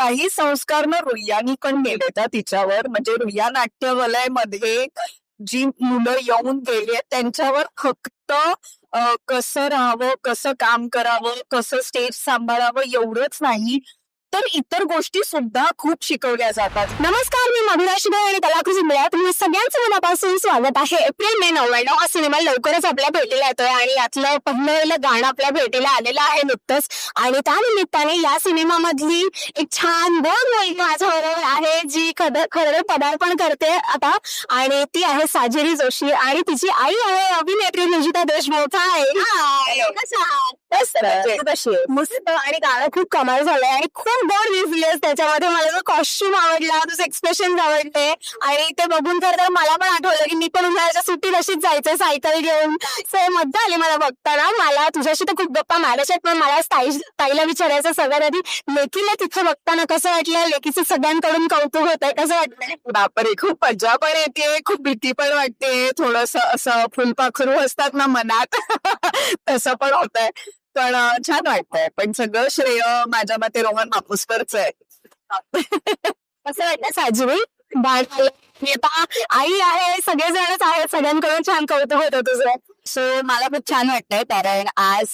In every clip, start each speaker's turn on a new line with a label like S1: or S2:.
S1: काही संस्कार ना रुईयानी पण केले तिच्यावर. म्हणजे रुईया नाट्य वलयमध्ये जी मुलं येऊन गेली आहेत त्यांच्यावर फक्त कसं राहावं कसं काम करावं कसं स्टेज सांभाळावं एवढंच नाही. तर इतर गोष्टी सुद्धा खूप शिकवल्या जातात.
S2: नमस्कार मी मधुरा शिबे आणि कलाकृती मिळा तुम्ही सगळ्यांचं मनापासून स्वागत आहे. एप्रिल मे नव्याण्णव हा सिनेमा लवकरच आपल्या भेटीला येतोय आणि यातलं पहिलं गाणं आपल्या भेटीला आलेलं आहे नुकतंच. आणि त्या निमित्ताने या सिनेमामधली एक छान दोन मुलगी माझ्याबरोबर आहे जी खरं खरं पदार्पण करते आता. आणि ती आहे साजेरी जोशी. आणि तिची आई आहे अभिनेत्री निजिता देशमुख. आहे? मस्त.
S1: तू
S2: आणि गाणं खूप कमाल झालंय आणि खूप गोड दिसलीस त्याच्यामध्ये. मला जो कॉस्ट्युम आवडला तुझे एक्सप्रेशन आवडले आणि ते बघून तर मला पण आठवलं की मी पण उन्हाळ्याच्या सुट्टीत अशीच जायचं सायकल घेऊन. सो मज्जा आली मला बघताना. मला तुझ्याशी तर खूप गप्पा मारायच्या पण मला ताई ताईला विचारायचं सगळ्यात आधी लेकीला तिथं बघताना कसं वाटलं? लेकीचं सगळ्यांकडून कौतुक होत आहे कसं वाटतंय?
S1: बापरे खूप मजा पण येते खूप भीती पण वाटते. थोडस असं फुलपाखरू असतात ना मनात. तसं पण होत आहे पण छान वाटतंय. पण सगळं श्रेय माझ्या मते रोहन मापूसकरच आहे.
S2: कसं वाटतं साजवी आता आई आहे सगळेजणच आहेत. सगळ्यांकडून छान कौतुक होतं तुझं.
S3: सो मला खूप छान वाटतंय कारण आज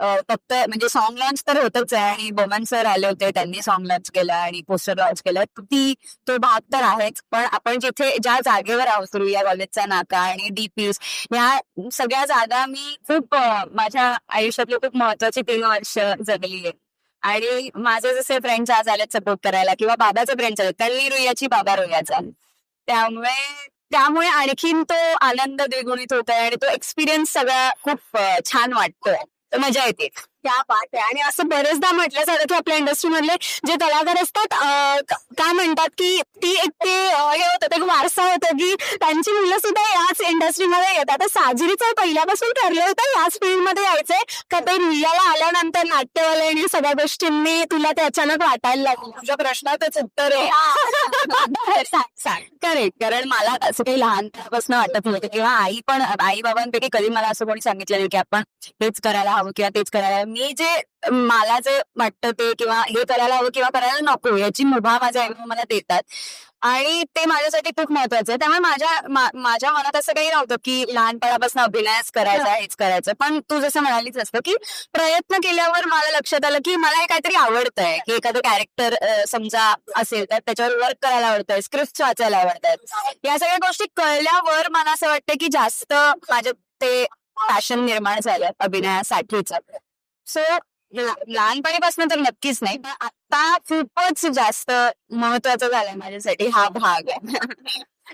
S3: फक्त म्हणजे सॉन्ग लॉन्च तर होतच आहे आणि बोमन सर आले होते त्यांनी सॉन्ग लॉन्च केलं आणि पोस्टर लॉन्च केलं. ती तो भाग तर आहेच पण आपण जिथे ज्या जागेवर आहोत रुईया कॉलेजचा नाका आणि डीपीस ह्या सगळ्या जागा मी खूप माझ्या आयुष्यातली खूप महत्वाची तीन वर्ष जगली आहे. आणि माझे जसे फ्रेंड्स आज आलेत सपोर्ट करायला किंवा बाबाचे फ्रेंड्स आले त्यांनी रुयाची बाबा रुयाचा. त्यामुळे त्यामुळे आणखीन तो आनंद द्विगुणित होत आहे आणि तो एक्सपिरियन्स सगळा खूप छान वाटतोय. तर मजा येते.
S2: त्या पाठ आहे आणि असं बरेचदा म्हटलं जातं की आपल्या इंडस्ट्री मधले जे कलाकार असतात काय म्हणतात की ती एक ते हे होतं एक वारसा होतं की त्यांची मुलं सुद्धा याच इंडस्ट्रीमध्ये येतात. तर साजरीचं पहिल्यापासून ठरलं होतं याच फील्डमध्ये यायचंय. का ते रियाला आल्यानंतर नाट्यवाले आणि सगळ्या गोष्टींनी तुला ते अचानक वाटायला लागलं?
S1: तुझ्या प्रश्नातच उत्तर आहे.
S3: करेक्ट कारण मला असं काही लहानपणापासून वाटत नव्हतं. किंवा आई पण आई बाबांपैकी कधी मला असं कोणी सांगितलं नाही की आपण हेच करायला हवं किंवा तेच करायला मी जे मला जे वाटतं ते किंवा हे करायला हवं किंवा करायला नको याची मुभा माझ्या आई मला देतात. आणि ते माझ्यासाठी खूप महत्वाचं आहे. त्यामुळे माझ्या माझ्या मनात असं काही नव्हतं की लहानपणापासून अभिनयच करायचा हेच करायचं. पण तू जसं म्हणालीच असतं की प्रयत्न केल्यावर मला लक्षात आलं की मला हे काहीतरी आवडतंय. की एखादं कॅरेक्टर समजा असेल तर त्याच्यावर वर्क करायला आवडतंय स्क्रिप्ट वाचायला आवडतात. या सगळ्या गोष्टी कळल्यावर मला असं वाटतं की जास्त माझ्या ते पॅशन निर्माण झालं अभिनयासाठीच. सो लहानपणीपासून तर नक्कीच नाही पण आता खूपच जास्त महत्वाचं झालंय माझ्यासाठी हा भाग.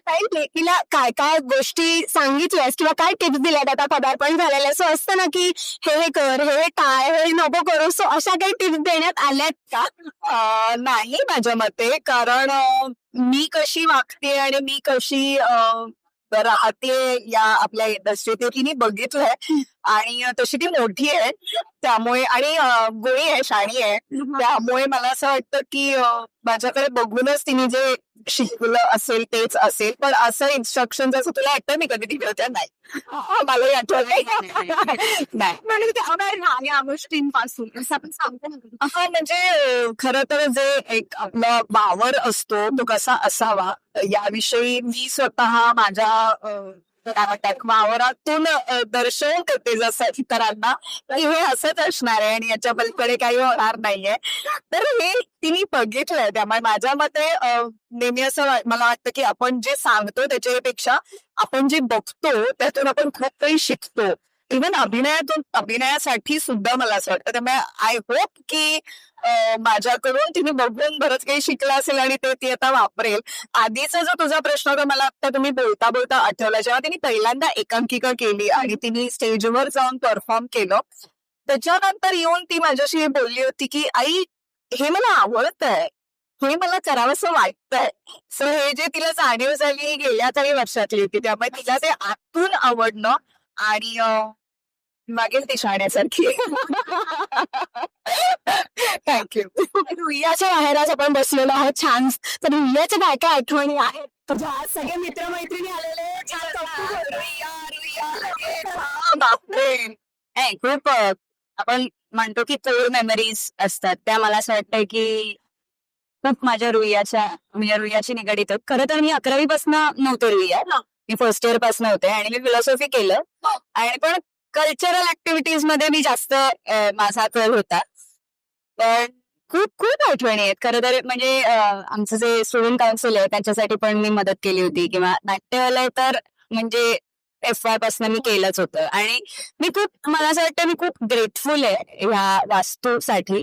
S2: काही तिला काय काय गोष्टी सांगितल्यास किंवा काय टिप्स दिल्यात आता पदार्पण झालेलं असं असतं ना की हे हे कर हे काय टाळ हे नको करू. सो अशा काही टिप्स देण्यात आल्यात का?
S1: नाही माझ्या मते कारण मी कशी वागते आणि मी कशी राहते या आपल्या इंडस्ट्रीत तिने बघितलंय. आणि तशी ती मोठी आहे. त्यामुळे आणि गोळी आहे शाणी आहे. त्यामुळे मला असं वाटतं की माझ्याकडे बघूनच तिने जे शिकवलं असेल तेच असेल. पण असं इन्स्ट्रक्शन जसं तुला वाटतं मी कधी दिलं होत्या नाही. मलाही आठवत नाही
S2: म्हणजे ते अवघड या गोष्टींपासून असं आपण सांगतो.
S1: हा म्हणजे खरं तर जे एक आपला वावर असतो तो कसा असावा याविषयी मी स्वतः माझ्या अं, काय करते जसं इतरांना. की हे असंच असणार आहे आणि याच्या पलीकडे काही होणार नाहीये. तर हे तिने बघितलंय. त्यामुळे माझ्या मते नेहमी असं मला वाटतं की आपण जे सांगतो त्याच्यापेक्षा आपण जे बघतो त्यातून आपण खूप काही शिकतो. इव्हन अभिनयातून अभिनयासाठी सुद्धा मला असं वाटतं. त्यामुळे आय होप की माझ्याकडून तिने बघून बरंच काही शिकलं असेल आणि ते ती आता वापरेल. आधीचा जो तुझा प्रश्न होता मला आता तुम्ही बोलता बोलता आठवला. जेव्हा तिने पहिल्यांदा एकांकिका केली आणि तिने स्टेजवर जाऊन परफॉर्म केलं त्याच्यानंतर येऊन ती माझ्याशी बोलली होती की आई हे मला आवडत आहे हे मला करावंसं वाटतंय. सो हे जे तिला जाणीव झाली ही गेल्या काही वर्षातली होती. त्यामुळे तिला ते आतून आवडणं आणि मागेल ती शाण्यासारखी थँक्यू
S2: रुईयाच्या बाहेर आज आपण बसलेलो आहोत छान. तर रुईयाच्या काय काय आठवणी आहेत? तुझ्या आज सगळे मित्रमैत्रिणी आलेले छान
S3: खूप आपण म्हणतो की कोर मेमरीज असतात. त्या मला असं वाटतं की खूप माझ्या रुईयाच्या म्हणजे रुईयाची निगडीत. खरं तर मी अकरावी पासून नव्हते रुईया मी फर्स्ट इयरपासून होते आणि मी फिलॉसॉफी केलं. आणि पण कल्चरल ऍक्टिव्हिटीजमध्ये मी जास्त माझा कल होता. पण खूप खूप आठवणी आहेत. खरं तर म्हणजे आमचं जे स्टुडंट काउन्सिल आहे त्यांच्यासाठी पण मी मदत केली होती. किंवा नाट्यवालय तर म्हणजे एफ वायपासून मी केलंच होतं. आणि मी खूप मला असं वाटतं मी खूप ग्रेटफुल आहे ह्या वास्तूसाठी.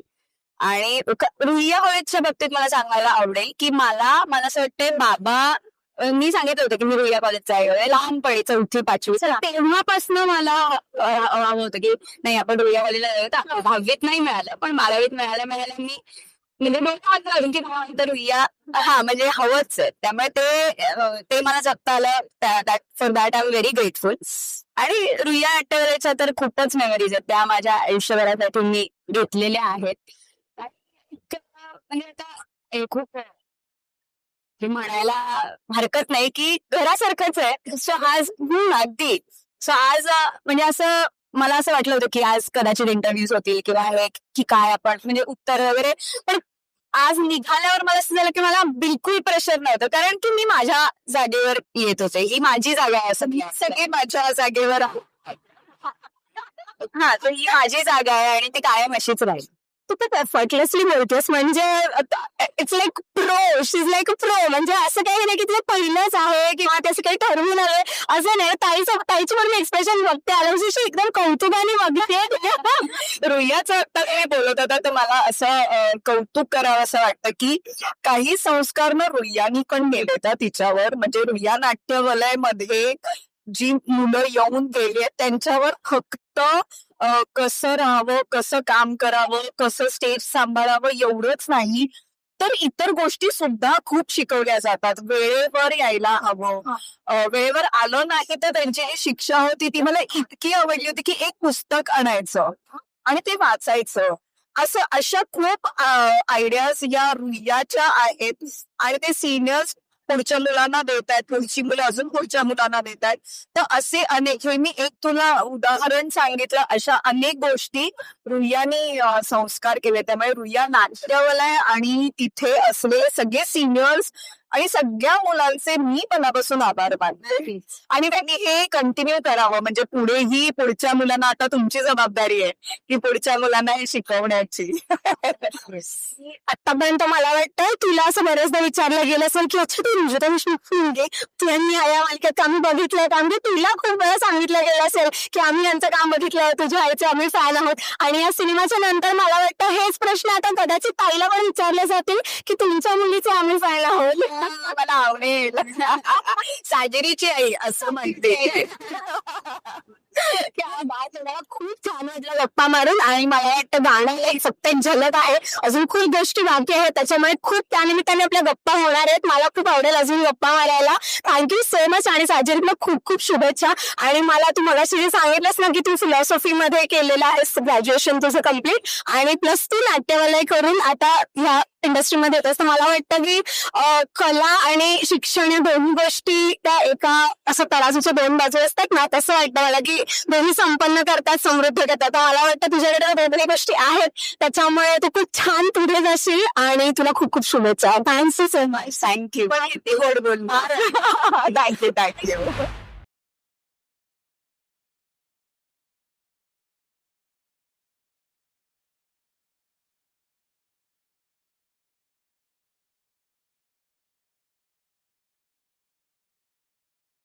S3: आणि रुईया कॉलेजच्या बाबतीत मला सांगायला आवडेल की मला मला असं वाटतं बाबा मी सांगितलं होतं की मी रुईया कॉलेजचा आहे लहानपणी चौथी पाचवी. तेव्हापासून मला हवं होतं की नाही आपण रुईया कॉलेजला जाऊ तर दहावीत नाही मिळालं पण बारावीत मिळालं मिळालं मी म्हणजे डोकं हात घालून की हा, रुईया हा म्हणजे हवंच आहे. त्यामुळे ते ते मला जगता आलं for that I am very grateful आणि रुईया नाट्यवराच्या तर खूपच मेमरीज आहेत. त्या माझ्या आयुष्यभरासाठी मी घेतलेल्या आहेत. म्हणजे आता खूप हे म्हणायला हरकत नाही की घरासारखंच आहे. सो आज हम्म, अगदी. सो आज म्हणजे असं मला असं वाटलं होतं की आज कदाचित इंटरव्ह्यूज होतील किंवा हे की काय आपण म्हणजे उत्तर वगैरे. पण आज निघाल्यावर मला असं झालं की मला बिलकुल प्रेशर नव्हतं. कारण की मी माझ्या जागेवर येत होते. ही माझी जागा आहे. असं सगळे माझ्या जागेवर. हा तर ही माझी जागा आहे आणि ती कायम अशीच राहील.
S2: तू खूप एफर्टलेसली बोलतेस. म्हणजे it's like pro she is like pro म्हणजे असं काही नाही की तुला पहिलंच आहे किंवा त्याचं काही ठरवून आलंय. असं नाही. ताईचं ताईची पण मी एक्सप्रेशन बघते. आलं एकदम कौतुकाने बघते.
S1: रुईयाचं आता हे बोलत होता तर मला असं कौतुक करावं असं वाटतं की काही संस्कार ना रुयानी पण केले तिच्यावर. म्हणजे रुईया नाट्यवलयमध्ये जी मुलं येऊन गेली आहेत त्यांच्यावर फक्त कसं राहावं कसं काम करावं कसं स्टेज सांभाळावं एवढंच नाही. तर इतर गोष्टी सुद्धा खूप शिकवल्या जातात. वेळेवर यायला हवं. वेळेवर आलं नाही तर त्यांची जी शिक्षा होती ती मला इतकी आवडली होती की एक पुस्तक आणायचं आणि ते वाचायचं. असं अशा खूप आयडियाज या रुईयाच्या आहेत आणि ते सिनियर्स पुढच्या मुलांना देत आहेत पुढची मुलं अजून पुढच्या मुलांना देत आहेत. तर असे अनेक मी एक तुला उदाहरण सांगितलं अशा अनेक गोष्टी रुईयाने संस्कार केले. त्यामुळे रुईया नाट्यवलय आणि तिथे असलेले सगळे सिनियर्स आणि सगळ्या मुलांचे मी मनापासून आभार मानते. आणि त्यांनी हे कंटिन्यू करावं. म्हणजे पुढेही पुढच्या मुलांना आता तुमची जबाबदारी आहे की पुढच्या मुलांना हे शिकवण्याची.
S2: आतापर्यंत मला वाटतं तुला असं बरेचदा विचारलं गेलं असेल की अच्छा तू रुजुता विष्णू मुंगे त्यांनी या मालिकेत आम्ही बघितलंय का म्हणजे तुला खूप वेळा सांगितलं गेलं असेल की आम्ही यांचं काम बघितलंय तुझ्या आईचे आम्ही फॅन आहोत. आणि या सिनेमाच्या नंतर मला वाटतं हेच प्रश्न आता कदाचित ताईला पण विचारले जातील की तुमच्या मुलीचे आम्ही फॅन आहोत.
S1: मला आवडेल. साजरीची आई असं म्हणते.
S2: त्या बात मला खूप छान वाटलं गप्पा मारून आणि मला वाटतं गाण्याला एक फक्त एक झलक आहे. अजून खूप गोष्टी बाकी आहेत. त्याच्यामुळे खूप त्यानिमित्ताने आपल्या गप्पा होणार आहेत. मला खूप आवडेल अजून गप्पा मारायला. थँक्यू सो मच आणि साजरीला खूप खूप शुभेच्छा. आणि मला तू मला जे सांगितलंस ना की तू फिलॉसॉफी मध्ये केलेलं आहेस ग्रॅज्युएशन तुझं कंप्लीट आणि प्लस तू नाट्यवलय करून आता ह्या इंडस्ट्रीमध्ये होतं तर मला वाटतं की कला आणि शिक्षण या दोन गोष्टी त्या एका असं तराजूच्या दोन बाजू असतात. ना तसं वाटतं मला की दोन्ही संपन्न करतात समृद्ध करतात. मला वाटतं तुझ्याकडे गोष्टी आहेत. त्याच्यामुळे तू खूप छान पुढे जाशील आणि तुला खूप खूप शुभेच्छा. Thank you so much
S1: thank you thank you thank you